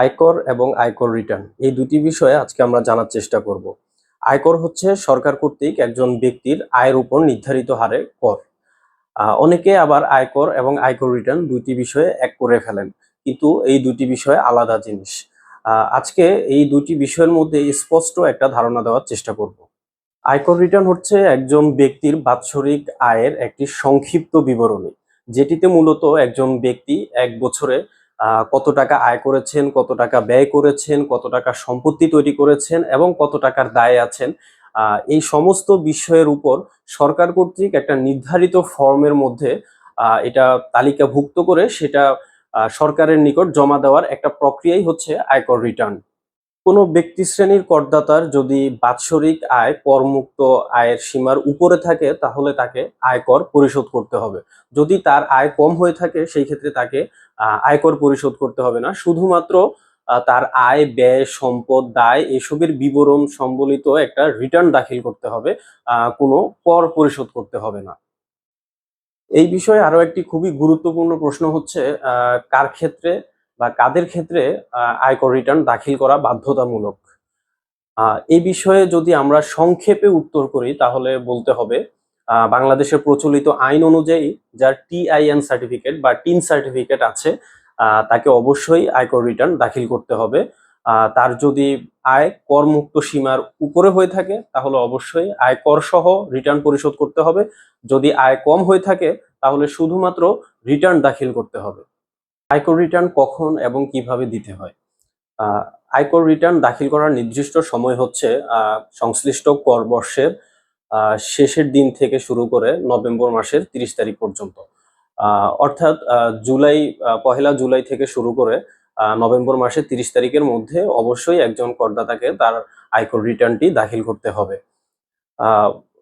আয়কর এবং আয়কর রিটার্ন এই দুটি বিষয়ে আজকে আমরা জানার চেষ্টা করব। আয়কর হচ্ছে সরকার কর্তৃক একজন ব্যক্তির আয়ের উপর নির্ধারিত হারে কর। অনেকে আবার আয়কর এবং আয়কর রিটার্ন দুইটি বিষয়ে এক করে ফেলেন, কিন্তু এই দুটি বিষয় আলাদা জিনিস। আজকে এই দুটি বিষয়ের মধ্যে স্পষ্ট একটা ধারণা দেওয়ার চেষ্টা করব। আয়কর রিটার্ন হচ্ছে একজন ব্যক্তির বাৎসরিক আয়ের একটি সংক্ষিপ্ত বিবরণী, যেটিতে মূলত একজন ব্যক্তি এক বছরে কত টাকা আয় করেছেন, কত টাকা ব্যয় করেছেন, কত টাকা সম্পত্তি তৈরি করেছেন এবং কত টাকার দায় আছেন এই সমস্ত বিষয়ের উপর সরকার কর্তৃক একটা নির্ধারিত ফর্মের মধ্যে এটা তালিকাভুক্ত করে সেটা সরকারের নিকট জমা দেওয়ার একটা প্রক্রিয়াই হচ্ছে আয়কর রিটার্ন। কোনো ব্যক্তি শ্রেণির করদাতার যদি বাৎসরিক আয় করমুক্ত আয়ের সীমার উপরে থাকে, তাহলে তাকে আয়কর পরিশোধ করতে হবে। যদি তার আয় কম হয়ে থাকে, সেই ক্ষেত্রে তাকে আয়কর পরিশোধ করতে হবে না। শুধুমাত্র তার আয়, ব্যয়, সম্পদ, দায় এসবের বিবরণ সম্বলিত একটা রিটার্ন দাখিল করতে হবে কোনো কর পরিশোধ করতে হবে না। এই বিষয়ে আরও একটি খুবই গুরুত্বপূর্ণ প্রশ্ন হচ্ছে কার ক্ষেত্রে বা কাদের ক্ষেত্রে আয়কর রিটার্ন দাখিল করা বাধ্যতামূলক? এই বিষয়ে যদি আমরা সংক্ষেপে উত্তর করি, তাহলে বলতে হবে বাংলাদেশের প্রচলিত আইন অনুযায়ী যার টিআইএন সার্টিফিকেট বা টিন সার্টিফিকেট আছে তাকে অবশ্যই আয়কর রিটার্ন দাখিল করতে হবে। তার যদি আয় করমুক্ত সীমার উপরে হয়ে থাকে, তাহলে অবশ্যই আয়কর সহ রিটার্ন পরিশোধ করতে হবে। যদি আয় কম হয়ে থাকে, তাহলে শুধুমাত্র রিটার্ন দাখিল করতে হবে। আয়কর রিটার্ন কখন এবং কীভাবে দিতে হয়? আয়কর রিটার্ন দাখিল করার নির্দিষ্ট সময় হচ্ছে সংশ্লিষ্ট কর বর্ষের শেষের দিন থেকে শুরু করে নভেম্বর মাসের তিরিশ তারিখ পর্যন্ত। অর্থাৎ জুলাই পহেলা জুলাই থেকে শুরু করে নভেম্বর মাসের তিরিশ তারিখের মধ্যে অবশ্যই একজন করদাতাকে তার আয়কর রিটার্নটি দাখিল করতে হবে।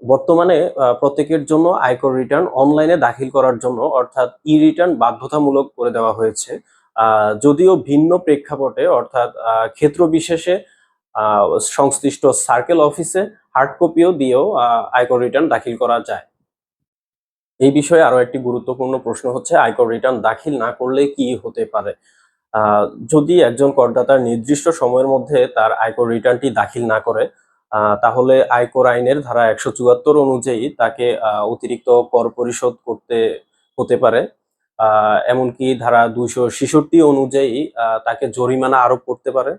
বর্তমানে প্রত্যেকের জন্য আয়কর রিটার্ন অনলাইনে দাখিল করার জন্য, অর্থাৎ ই রিটার্ন বাধ্যতামূলক করে দেওয়া হয়েছে। যদিও ভিন্ন প্রেক্ষাপটে, অর্থাৎ ক্ষেত্র বিশেষে সংশ্লিষ্ট সার্কেল অফিসে হার্ড কপিও দিয়েও আয়কর রিটার্ন দাখিল করা যায়। এই বিষয়ে আরও একটি গুরুত্বপূর্ণ প্রশ্ন হচ্ছে, আয়কর রিটার্ন দাখিল না করলে কি হতে পারে? যদি একজন করদাতার নির্দিষ্ট সময়ের মধ্যে তার আয়কর রিটার্নটি দাখিল না করে তাহলে আয়কর আইনের ধারা একশো চুয়াত্তর অনুযায়ী তাকে অতিরিক্ত কর পরিশোধ করতে, হতে পারে। এমনকি ধারা দুইশো ছেষট্টি অনুযায়ী তাকে জরিমানা আরোপ করতে পারে।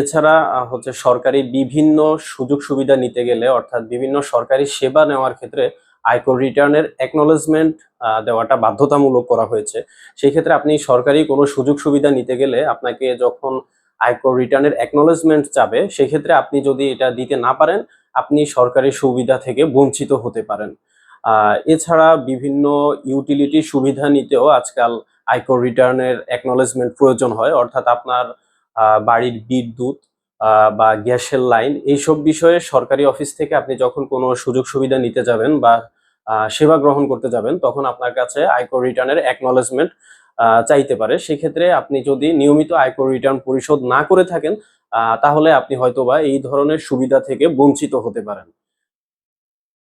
এছাড়া হচ্ছে সরকারি বিভিন্ন সুযোগ সুবিধা নিতে গেলে, অর্থাৎ বিভিন্ন সরকারি সেবা নেওয়ার ক্ষেত্রে আয়কর রিটার্নের অ্যাকনোলেজমেন্ট দেওয়াটা বাধ্যতামূলক করা হয়েছে। সেই ক্ষেত্রে আপনি সরকারি কোনো সুযোগ সুবিধা নিতে গেলে আপনাকে যখন আয়কর রিটার্নের অ্যাকনোলেজমেন্ট চাবে, সেক্ষেত্রে আপনি যদি এটা দিতে না পারেন, আপনি সরকারি সুবিধা থেকে বঞ্চিত হতে পারেন। এছাড়া বিভিন্ন ইউটিলিটি সুবিধা নিতেও আজকাল আয়কর রিটার্নের অ্যাকনোলেজমেন্ট প্রয়োজন হয়, অর্থাৎ আপনার বাড়ির বিদ্যুৎ বা গ্যাসের লাইন এইসব বিষয়ে সরকারি অফিস থেকে আপনি যখন কোনো সুযোগ সুবিধা নিতে যাবেন বা সেবা গ্রহণ করতে যাবেন, তখন আপনার কাছে আয়কর রিটার্নের অ্যাকনোলেজমেন্ট চাইতে পারে। সেক্ষেত্রে আপনি যদি নিয়মিত আয়কর রিটার্ন পরিশোধ না করে থাকেন তাহলে আপনি হয়তোবা এই ধরনের সুবিধা থেকে বঞ্চিত হতে পারেন।